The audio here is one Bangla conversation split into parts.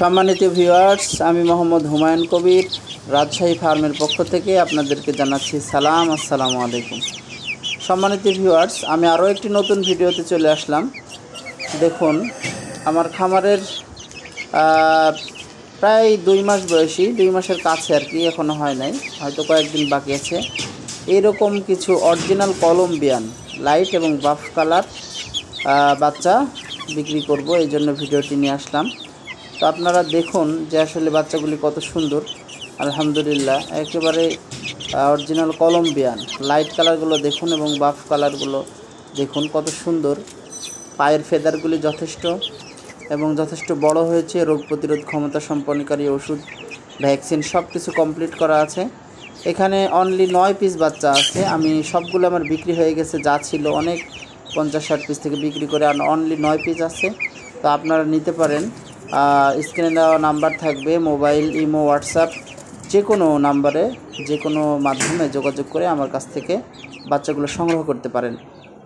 সম্মানিত ভিউয়ার্স আমি মোহাম্মদ হুমায়ুন কবির, রাজশাহী ফার্মের পক্ষ থেকে আপনাদেরকে জানাচ্ছি সালাম, আসসালামু আলাইকুম। সম্মানিত ভিউয়ার্স আমি আরও একটি নতুন ভিডিওতে চলে আসলাম। দেখুন, আমার খামারের প্রায় দুই মাস বয়সী, দুই মাসের কাছে আর কি এখনও হয় নাই, হয়তো কয়েকদিন বাকি আছে। এইরকম কিছু অরিজিনাল কলম্বিয়ান লাইট এবং বাফ কালার বাচ্চা বিক্রি করব, এই জন্য ভিডিওটি নিয়ে আসলাম। তো আপনারা দেখুন যে আসলে বাচ্চাগুলি কত সুন্দর। আলহামদুলিল্লাহ, একেবারে অরিজিনাল কলম্বিয়ান লাইট কালারগুলো দেখুন এবং বাফ কালারগুলো দেখুন কত সুন্দর। পায়ের ফেদারগুলি যথেষ্ট এবং যথেষ্ট বড় হয়েছে। রোগ প্রতিরোধ ক্ষমতা সম্পন্নকারী ওষুধ ভ্যাকসিন সব কিছু কমপ্লিট করা আছে। এখানে অনলি নয় পিস বাচ্চা আছে। আমি সবগুলো আমার বিক্রি হয়ে গেছে, যা ছিল অনেক পঞ্চাশ ষাট পিস থেকে বিক্রি করে অনলি নয় পিস আছে। তো আপনারা নিতে পারেন। স্ক্রিনে দেওয়া নাম্বার থাকবে মোবাইল ইমো হোয়াটসঅ্যাপ যে কোনো নাম্বারে যে কোনো মাধ্যমে যোগাযোগ করে আমার কাছ থেকে বাচ্চাগুলো সংগ্রহ করতে পারেন।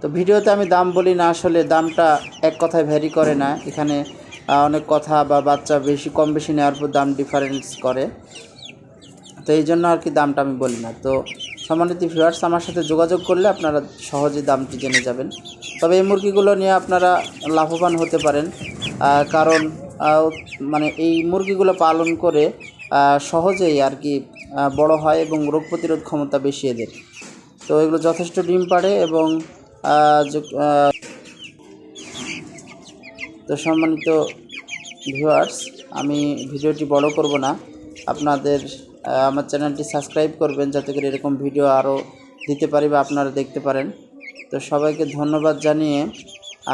তো ভিডিওতে আমি দাম বলি না, আসলে দামটা এক কথায় ভ্যারি করে না। এখানে অনেক কথা বা বাচ্চা বেশি, কম বেশি নেওয়ার পর দাম ডিফারেন্স করে। তো এই জন্য আর কি দামটা আমি বলি না। তো সম্মানিত ভিউয়ার্স আমার সাথে যোগাযোগ করলে আপনারা সহজে দামটি জেনে যাবেন। তবে এই মুরগিগুলো নিয়ে আপনারা লাভবান হতে পারেন। কারণ মানে এই মুরগিগুলো পালন করে সহজেই আর কি বড় হয় এবং রোগ প্রতিরোধ ক্ষমতা বেশি এদের। তো এগুলো যথেষ্ট ডিম পাড়ে এবং তো সম্মানিত ভিউয়ার্স আমি ভিডিওটি বড় করব না। আপনাদের আমার চ্যানেলটি সাবস্ক্রাইব করবেন যাতে করে এরকম ভিডিও আরও দিতে পারি বা আপনারা দেখতে পারেন। তো সবাইকে ধন্যবাদ জানিয়ে,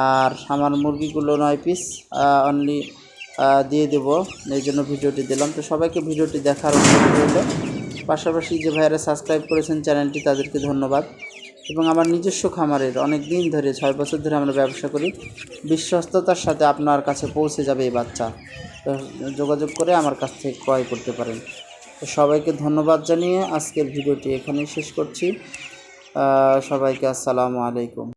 আর আমার মুরগিগুলো নয় পিস অনলি দিয়ে দেব। এই জন্য ভিডিওটি দিলাম। তো সবাইকে ভিডিওটি দেখার অনুরোধ পাশাপাশি যে ভাইয়েরা সাবস্ক্রাইব করেছেন চ্যানেলটি, তাদেরকে ধন্যবাদ। এবং আমার নিজস্ব খামারের অনেক দিন ধরে, ছয় বছর ধরে আমরা ব্যবসা করি। বিশ্বস্ততার সাথে আপনার কাছে পৌঁছে যাবে এই বাচ্চা। যোগাযোগ করে আমার কাছ থেকে ক্রয় করতে পারেন। তো সবাইকে ধন্যবাদ জানিয়ে আজকের ভিডিওটি এখানেই শেষ করছি। সবাইকে আসসালামু আলাইকুম।